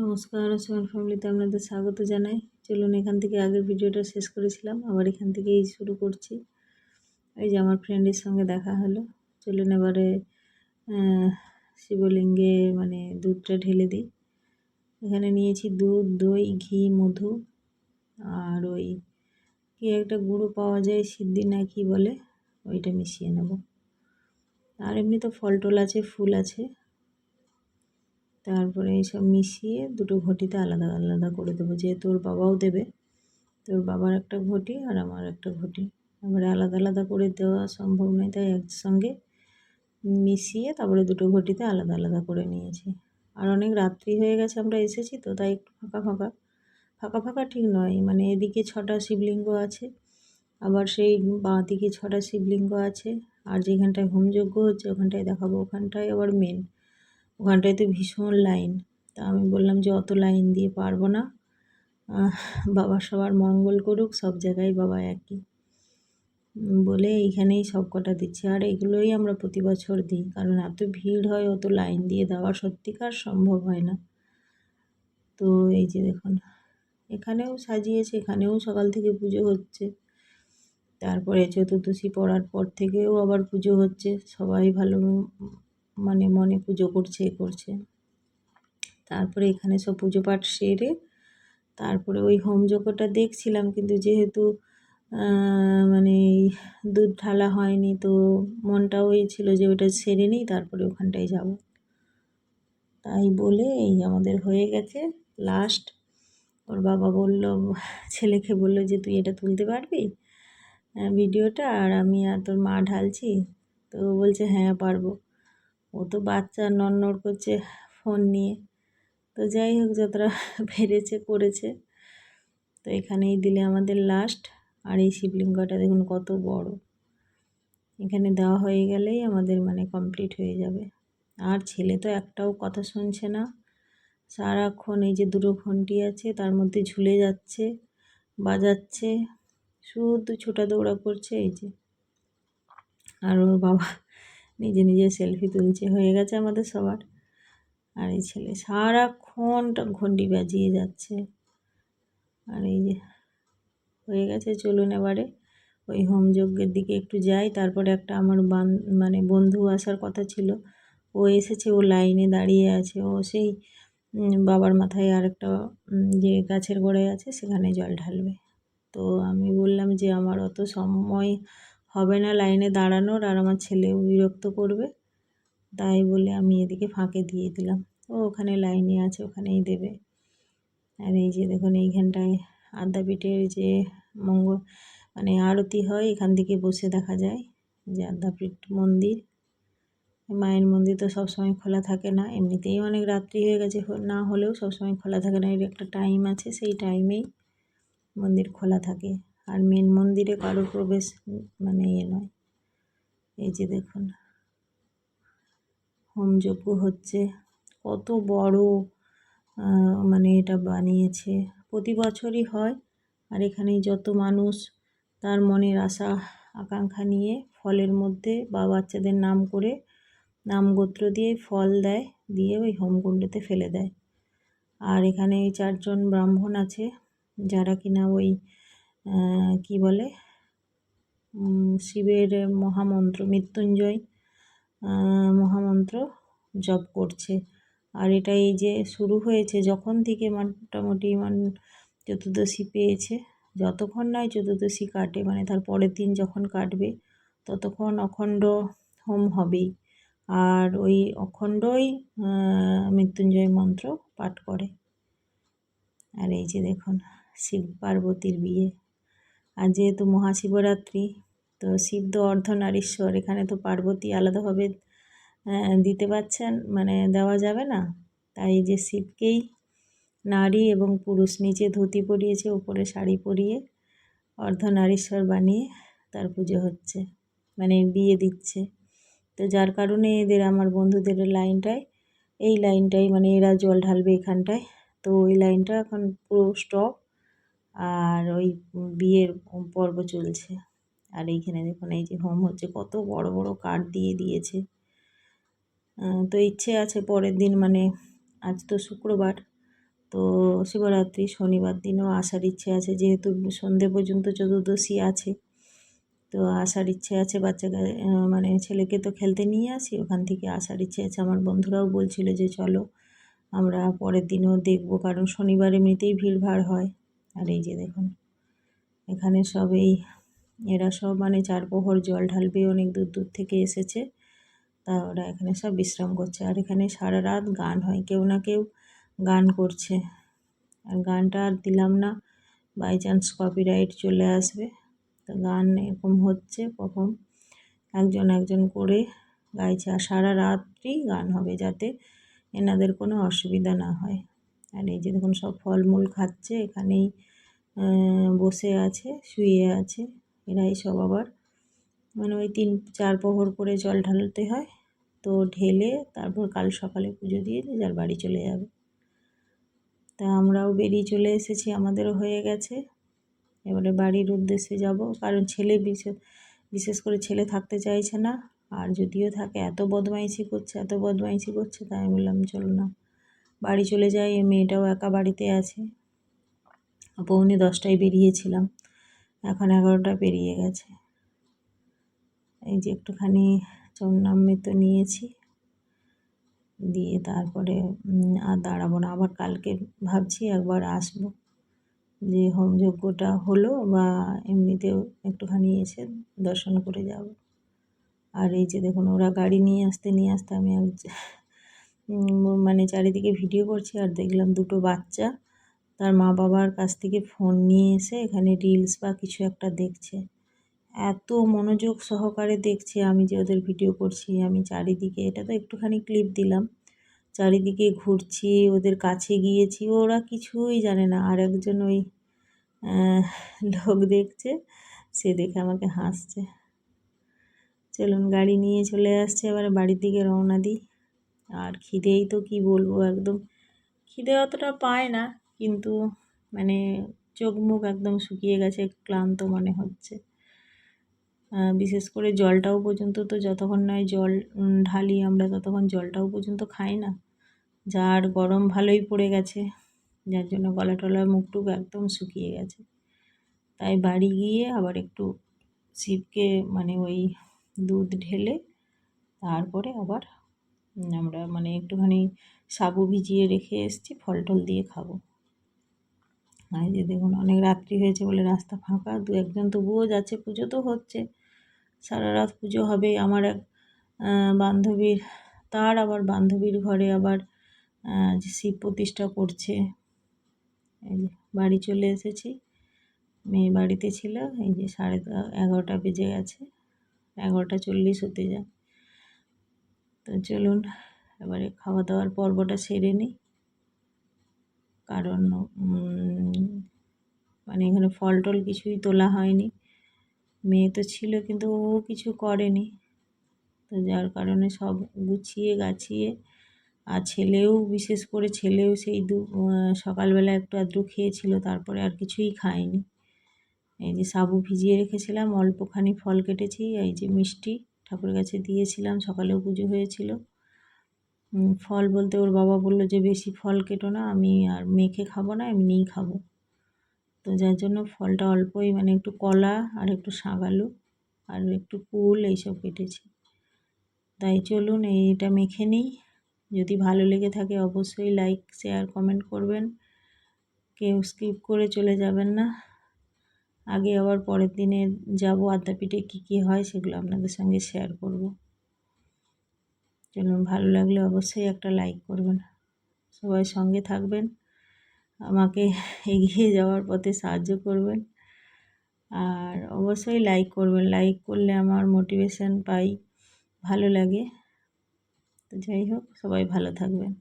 নমস্কার সোমান ফ্যামিলিতে আপনাদের স্বাগত জানাই। চলুন এখান থেকে আগের ভিডিওটা শেষ করেছিলাম, আবার এখান থেকেই শুরু করছি। এই যে আমার ফ্রেন্ডের সঙ্গে দেখা হলো। চলুন এবারে শিবলিঙ্গে মানে দুধটা ঢেলে দিই। এখানে নিয়েছি দুধ, দই, ঘি, মধু আর ওই কি একটা গুঁড়ো পাওয়া যায়, সিদ্ধি না কি বলে, ওইটা মিশিয়ে নেব। আর এমনি তো ফল টল আছে, ফুল আছে। তারপরে এইসব মিশিয়ে দুটো ঘটিতে আলাদা আলাদা করে দেবো। যেহেতু ওর বাবাও দেবে তোর বাবার একটা ঘটি আর আমার একটা ঘটি। এবারে আলাদা আলাদা করে দেওয়া সম্ভব নয়, তাই একসঙ্গে মিশিয়ে তারপরে দুটো ঘটিতে আলাদা আলাদা করে নিয়েছি। আর অনেক রাত্রি হয়ে গেছে, আমরা এসেছি তো, তাই একটু ফাঁকা ফাঁকা। ফাঁকা ফাঁকা ঠিক নয় মানে এদিকে ছটা শিবলিঙ্গ আছে, আবার সেই বাঁ দিকে ছটা শিবলিঙ্গ আছে, আর যেখানটায় হোমযজ্ঞ হচ্ছে ওখানটায় দেখাবো। ওখানটায় আবার মেন ওখানটায় তো ভীষণ লাইন। তা আমি বললাম যে অত লাইন দিয়ে পারব না। বাবা সবার মঙ্গল করুক, সব জায়গায় বাবা একই। বলে এইখানেই সব কটা দিচ্ছে। আর এগুলোই আমরা প্রতি বছর দিই, কারণ এত ভিড় হয়, অত লাইন দিয়ে দেওয়া সত্যিকার সম্ভব হয় না। তো এই যে দেখুন, এখানেও সাজিয়েছে, এখানেও সকাল থেকে পুজো হচ্ছে। তারপরে চতুর্দশী পড়ার পর থেকেও আবার পুজো হচ্ছে। সবাই ভালো মানে মনে পুজো করছে, এ করছে। তারপরে এখানে সব পুজো পাঠ সেরে তারপরে ওই হোমযজ্ঞটা দেখছিলাম, কিন্তু যেহেতু মানে দুধ ঢালা হয়নি, তো মনটা ওই ছিল যে ওটা সেরে নিই, তারপরে ওখানটায় যাব। তাই বলে এই আমাদের হয়ে গেছে লাস্ট ওর বাবা বলল, ছেলেকে বলল যে, তুই এটা তুলতে পারবি ভিডিওটা? আর আমি আর তোর মা ঢালছি, তো বলছে হ্যাঁ পারব। ও তো বাচ্চা নড়নড় করছে ফোন নিয়ে। তো যাই হোক, যতটা পেরেছে, করেছে। তো এখানেই দিলে আমাদের লাস্ট আর এই শিবলিঙ্গটা দেখুন কত বড়। এখানে দেওয়া হয়ে গেলেই আমাদের মানে কমপ্লিট হয়ে যাবে। আর ছেলে তো একটাও কথা শুনছে না। সারাক্ষণ এই যে দুটো ঘন্টি আছে, তার মধ্যে ঝুলে যাচ্ছে, বাজাচ্ছে। শুধু ছোটা দৌড়া করছে, এই যে। আর ওর বাবা নিজে নিজে সেলফি তুলছে, হয়ে গেছে আমাদের সবার। আর এই ছেলে সারাক্ষণটা ঘন্টি বাজিয়ে যাচ্ছে। আর এই যে, হয়ে গেছে চলুন এবারে। ওই হোমযজ্ঞের দিকে একটু যাই, তারপরে একটা আমার বান মানে বন্ধু আসার কথা ছিল। ও এসেছে, ও লাইনে দাঁড়িয়ে আছে। ও সেই বাবার মাথায় আরেকটা যে গাছের গোড়ায় আছে, সেখানে জল ঢালবে। তো আমি বললাম যে আমার অত সময় হবে না লাইনে দাঁড়ানোর আর আমার ছেলেও বিরক্ত করবে। তাই বলে আমি এদিকে ফাঁকে দিয়ে দিলাম। ও ওখানে লাইনে আছে, ওখানেই দেবে। আর এই যে দেখুন, এইখানটায় আদ্যাপীঠের যে মঙ্গল মানে আরতি হয়, এখান থেকে বসে দেখা যায় যে আদ্যাপীঠ মন্দির। মায়ের মন্দির তো সবসময় খোলা থাকে না, এমনিতেই অনেক রাত্রি হয়ে গেছে না হলেও সবসময় খোলা থাকে না, এর একটা টাইম আছে, সেই টাইমেই মন্দির খোলা থাকে। আর মেন মন্দিরে কারও প্রবেশ মানে ইয়ে নয়। এই যে দেখুন, হোমযজ্ঞ হচ্ছে। কত বড় মানে এটা বানিয়েছে। প্রতি বছরই হয় আর এখানে যত মানুষ তার মনের আশা, আকাঙ্ক্ষা নিয়ে ফলের মধ্যে বা বাচ্চাদের নাম করে নাম গোত্র দিয়ে ফল দেয়, দিয়ে ওই হোমকুণ্ডতে ফেলে দেয়। আর এখানে চারজন ব্রাহ্মণ আছে, যারা কিনা ওই কি বলে? শিবের মহামন্ত্র, মৃত্যুঞ্জয় মহামন্ত্র জপ করছে। আর এটা এই যে শুরু হয়েছে, যখন থেকে মোটামুটি মানে চতুর্দশী পেয়েছে, যতক্ষণ নয় চতুর্দশী কাটে মানে তার পরের দিন যখন কাটবে, ততক্ষণ অখণ্ড হোম হবেই। আর ওই অখণ্ডই মৃত্যুঞ্জয় মন্ত্র পাঠ করে। আর এই যে দেখুন, শিব পার্বতীর বিয়ে। আর যেহেতু মহাশিবরাত্রি, তো শিব তো অর্ধনারীশ্বর এখানে তো পার্বতী আলাদাভাবে দিতে পারছেন মানে দেওয়া যাবে না। তাই যে শিবকেই নারী এবং পুরুষ নিচে ধুতি পরিয়েছে, উপরে শাড়ি পরিয়ে অর্ধনারীশ্বর বানিয়ে তার পুজো হচ্ছে মানে বিয়ে দিচ্ছে। তো যার কারণে এদের, আমার বন্ধুদের লাইনটায়, এই লাইনটাই মানে এরা জল ঢালবে এখানটায়। তো ওই লাইনটা এখন পুরো স্টপ আর ওই বিয়ের পর্ব চলছে। আর এইখানে দেখুন, এই যে হোম হচ্ছে, কত বড় বড় কাঠ দিয়ে দিয়েছে। তো ইচ্ছে আছে পরের দিন মানে আজ তো শুক্রবার, তো শিবরাত্রি, শনিবার দিনও আসার ইচ্ছে আছে, যেহেতু সন্ধে পর্যন্ত চতুর্দশী আছে। তো আসার ইচ্ছে আছে বাচ্চাকে মানে ছেলেকে তো খেলতে নিয়ে আসি, ওখান থেকে আসার ইচ্ছে আছে। আমার বন্ধুরাও বলছিল যে চলো, আমরা পরের দিনও দেখব, কারণ শনিবার এমনিতেই ভিড়ভাড় হয়। আর এই যে দেখুন, এখানে সব এই, এরা সব মানে চার প্রহর জল ঢালবে, অনেক দূর দূর থেকে এসেছে। তা ওরা এখানে সব বিশ্রাম করছে। আর এখানে সারা রাত গান হয়, কেউ না কেউ গান করছে। আর গানটা আর দিলাম না বাই চান্স কপিরাইট চলে আসবে। তো গান এরকম হচ্ছে কখন একজন একজন করে গাইছে, আর সারা রাত্রি গান হবে যাতে এনাদের কোনো অসুবিধা না হয়। আর এই যে দেখুন, সব ফলমূল খাচ্ছে, এখানেই বসে আছে, শুয়ে আছে। এরাই সব আবার। মানে ওই তিন, চার প্রহর করে জল ঢালতে হয়, তো ঢেলে তারপর কাল সকালে পুজো দিয়ে যার বাড়ি চলে যাবে। তা আমরাও বেরিয়ে চলে এসেছি, আমাদেরও হয়ে গেছে। এবারে বাড়ির উদ্দেশ্যে যাব, কারণ ছেলে বিশেষ বিশেষ করে ছেলে থাকতে চাইছে না, আর যদিও থাকে, এত বদমাইশি করছে, এত বদমাইশি করছে, তাই আমি বললাম, চলো না। বাড়ি চলে যাই মেয়েটাও একা বাড়িতে আছে। পৌনে দশটায় বেরিয়েছিলাম। এখন এগারোটা পেরিয়ে গেছে। এই যে একটুখানি তো নিয়েছি। দিয়ে তারপরে আর দাঁড়াবো না। আবার কালকে ভাবছি একবার আসব। যে হোমযজ্ঞটা হলো বা এমনিতেও একটুখানি এসে দর্শন করে যাব। আর এই যে দেখুন, ওরা গাড়ি নিয়ে আসতে নিয়ে আসতে আমি মানে চারিদিকে ভিডিও করছি আর দেখলাম দুটো বাচ্চা। তার মা বাবার কাছ থেকে ফোন নিয়ে এসে এখানে রিলস বা কিছু একটা দেখছে। এত মনোযোগ সহকারে দেখছে আমি যে ওদের ভিডিও করছি, আমি চারিদিকে, এটা তো একটুখানি ক্লিপ দিলাম। চারিদিকে ঘুরছি, ওদের কাছে গিয়েছি, ওরা কিছুই জানে না। আর একজন ওই লোক দেখছে, সে দেখে আমাকে হাসছে। চলুন গাড়ি নিয়ে চলে আসছে, এবার বাড়ির দিকে রওনা দিই। আর খিদেই তো কি বলব, একদম খিদে অতটা পায় না। কিন্তু মানে চোখ মুখ একদম শুকিয়ে গেছে ক্লান্ত মনে হচ্ছে। বিশেষ করে জলটাও পর্যন্ত তো যতক্ষণ নয় জল ঢালি আমরা, ততক্ষণ জলটাও পর্যন্ত খাই না। যার গরম ভালোই পড়ে গেছে, যার জন্য গলা টলা মুখ টুক একদম শুকিয়ে গেছে। তাই বাড়ি গিয়ে আবার একটু শিবকে মানে ওই দুধ ঢেলে তারপরে আবার আমরা মানে একটুখানি সাবু ভিজিয়ে রেখে এসেছি, ফল টল দিয়ে খাব। আর যে দেখুন, অনেক রাত্রি হয়েছে বলে রাস্তা ফাঁকা, দু একজন তবুও যাচ্ছে পুজো তো হচ্ছে। সারা রাত পুজো হবে আমার এক বান্ধবীর, তার আবার বান্ধবীর ঘরে আবার শিব প্রতিষ্ঠা করছে। এই যে বাড়ি চলে এসেছি। মেয়ে বাড়িতে ছিল, এই যে সাড়ে এগারোটা বেজে গেছে। এগারোটা চল্লিশ হতে যায়। তো চলুন, এবারে খাওয়া দাওয়ার পর্বটা সেরে নিই। কারণ মানে এখানে ফল টল কিছুই তোলা হয়নি। মেয়ে তো ছিল কিন্তু ও কিছু করেনি। তো যার কারণে সব গুছিয়ে গাছিয়ে, আর ছেলেও, বিশেষ করে ছেলেও সেই দু সকালবেলা একটু আধটু খেয়েছিল, তারপরে আর কিছুই খায়নি। এই যে সাবু ভিজিয়ে রেখেছিলাম, অল্পখানি ফল কেটেছি, এই যে মিষ্টি ঠাকুরের কাছে দিয়েছিলাম, সকালেও পুজো হয়েছিল। ফল বলতে ওর বাবা বলল যে, বেশি ফল কেটো না, আমি আর মেখে খাব না এমনিই খাব। তো যার জন্য ফলটা অল্পই মানে একটু কলা আর একটু আলু আর একটু কুল এইসব কেটেছি। তাই চলুন, এইটা মেখে নিই। যদি ভালো লেগে থাকে অবশ্যই লাইক, শেয়ার, কমেন্ট করবেন। কেউ স্কিপ করে চলে যাবেন না। আগে আবার পরের দিনে যাব, আদ্যাপীঠে কী কী হয় সেগুলো আপনাদের সঙ্গে শেয়ার করব। চলুন ভালো লাগলে অবশ্যই একটা লাইক করবেন। সবাই সঙ্গে থাকবেন। আমাকে এগিয়ে যাওয়ার পথে সাহায্য করবেন। আর অবশ্যই লাইক করবেন। লাইক করলে আমার মোটিভেশান পাই। ভালো লাগে। তো যাই হোক, সবাই ভালো থাকবেন।